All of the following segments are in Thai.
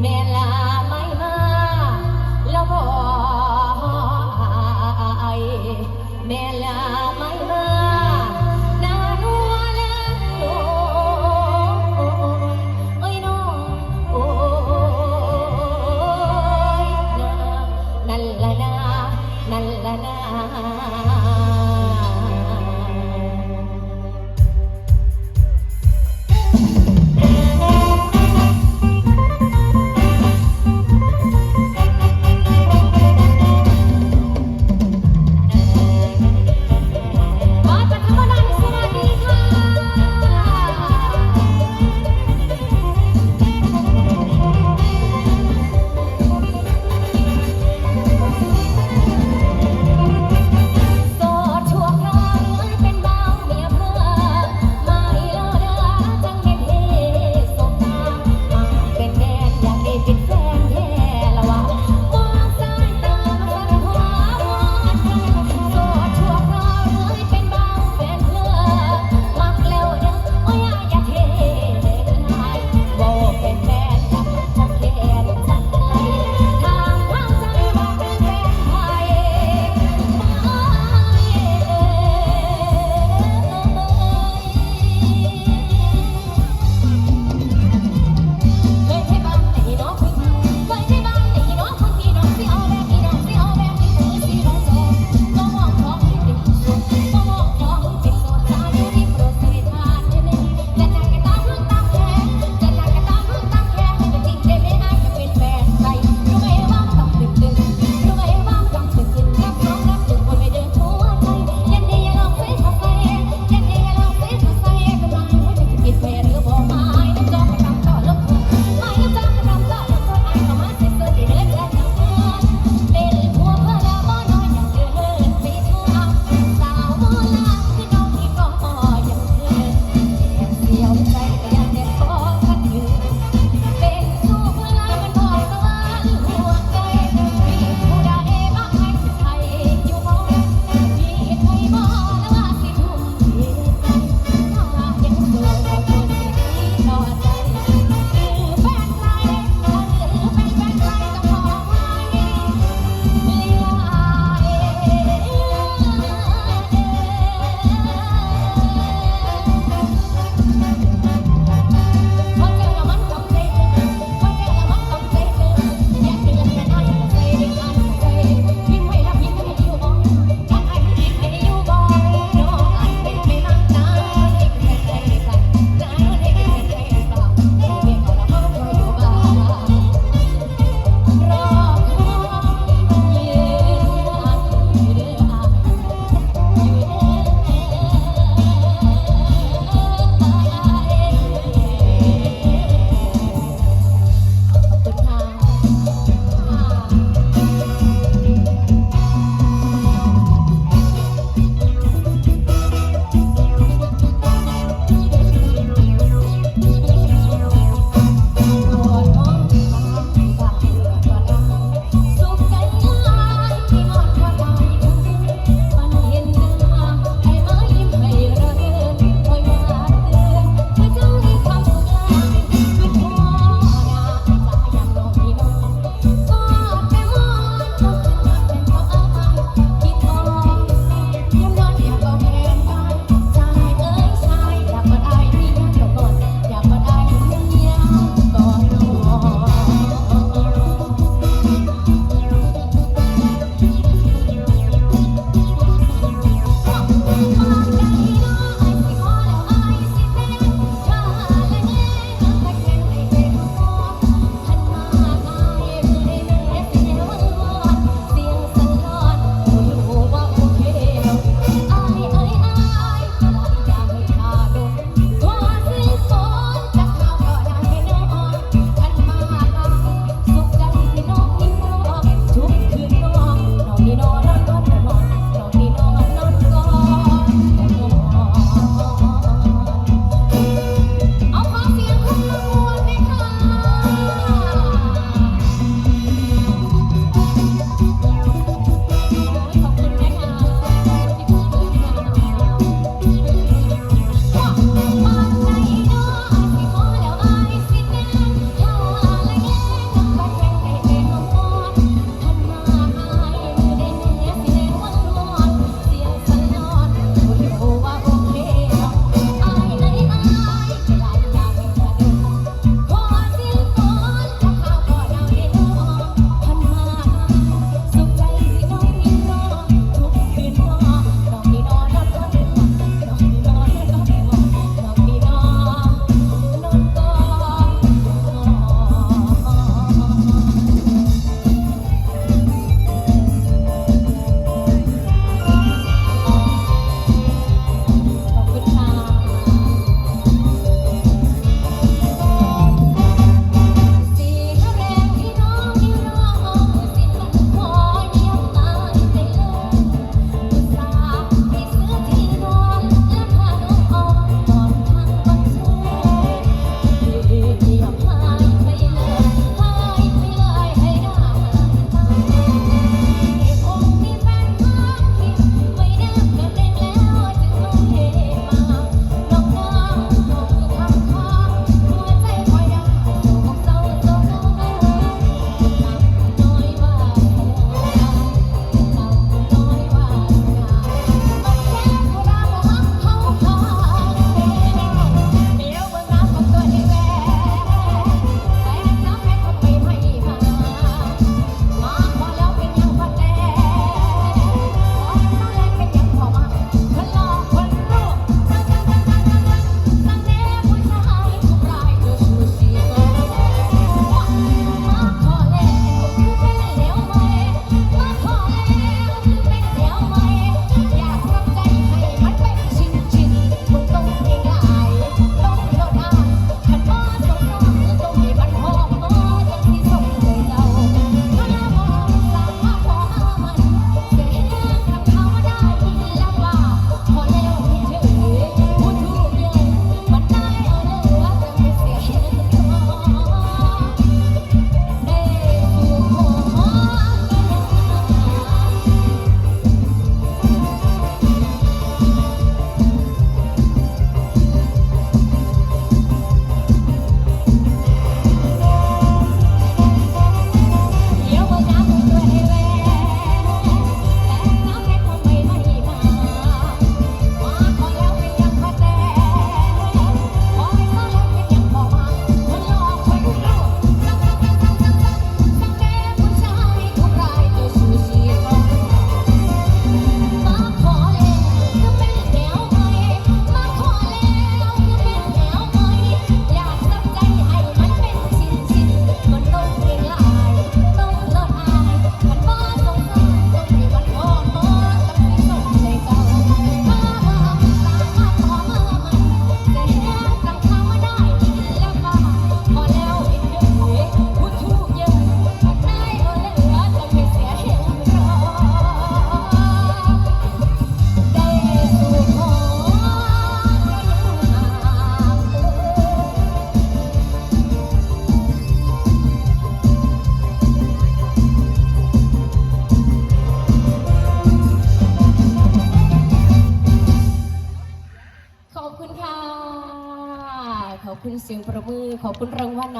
แม่ลาไม่มา แล้วบอกแม่ลาไม่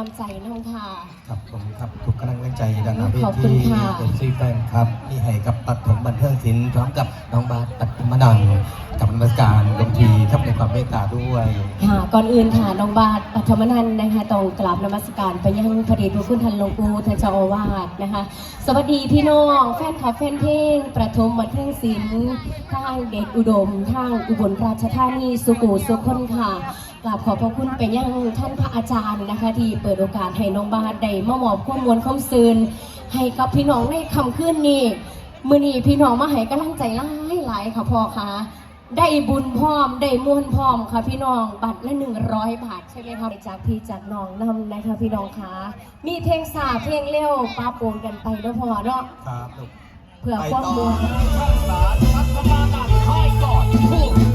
อบคุณรางวัลนำใจน้องค่ะ ครับผมครับทุกกำลังใจด้านหน้าเวขอบคุทีณค่ะเป็นซีแฟนครับนี่ให้กับปัดผมบันเทิงศิลป์พร้อมกับน้องบาสปัดมดังกับนมัสการดนตรีครับในความเมตตาด้วย ค่ะ ก่อนอื่นค่ะน้องบาทปัทมนันท์นะคะต้องกราบนมัสการไปยังพระเดชพระคุณท่านหลวงปู่ท่านเจ้าอาวาสนะคะ สวัสดีพี่น้องแฟนคลับแฟนเพลง ประทมบันเทิงศิลป์ทางเดชอุดมทางอุบลราชธานีสุกูสุคนค่ะ กราบขอบพระคุณไปยังท่านพระอาจารย์นะคะ ที่เปิดโอกาสให้น้องบาทได้มามอบข้อมูลข้อมซืนให้กับพี่น้องในคำขึ้นนี้มือนี้พี่น้องมาให้กำลังใจหลายหลายๆค่ะพ่อค่ะได้บุญพร้อมได้มวลพร้อมค่ะพี่น้องบัตรละหนึ่งร้อยบาทใช่ไหมครับจากพี่จากน้องนำนะคะพี่น้องคะมีเพลงสาเพลงเร็วป้าโปนกันไปเนาะพอเนาะครับลูกเพื่อความมวลล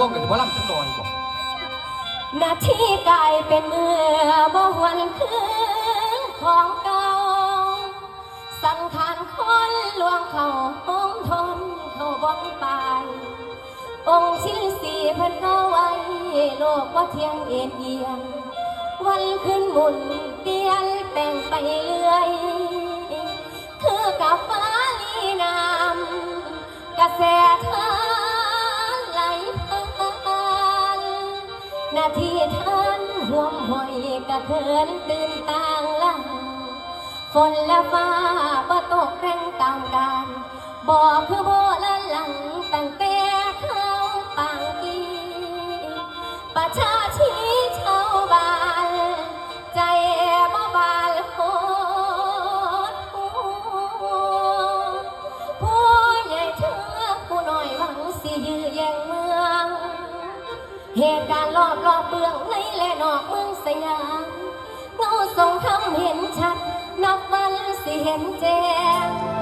วงกันว่าลำจันอยบอนาทีกลายเป็นเมื่อบ่หวนคืนของเก่า สังขารคนลวงเขาหงทนเขาบ้องไป องค์ชื่อสีพันเขาไว้โลกว่าเที่ยงเอ็นเอียง วันขึ้นหมุนเดียนแปลงไปเรื่อย คือกับฟ้าลีน้ำกระแสเธอ ที่ท่านห่วงหอยกระเทินตื่นต่างลังฝนและฟ้าบ่ตกแรงต่างกันบ่คือโบละหลังตั้งเต่ อกเบืองในและนอกเมืองสยามเงาทรงทำเห็นชัด นับวันสิเห็นแจ้ง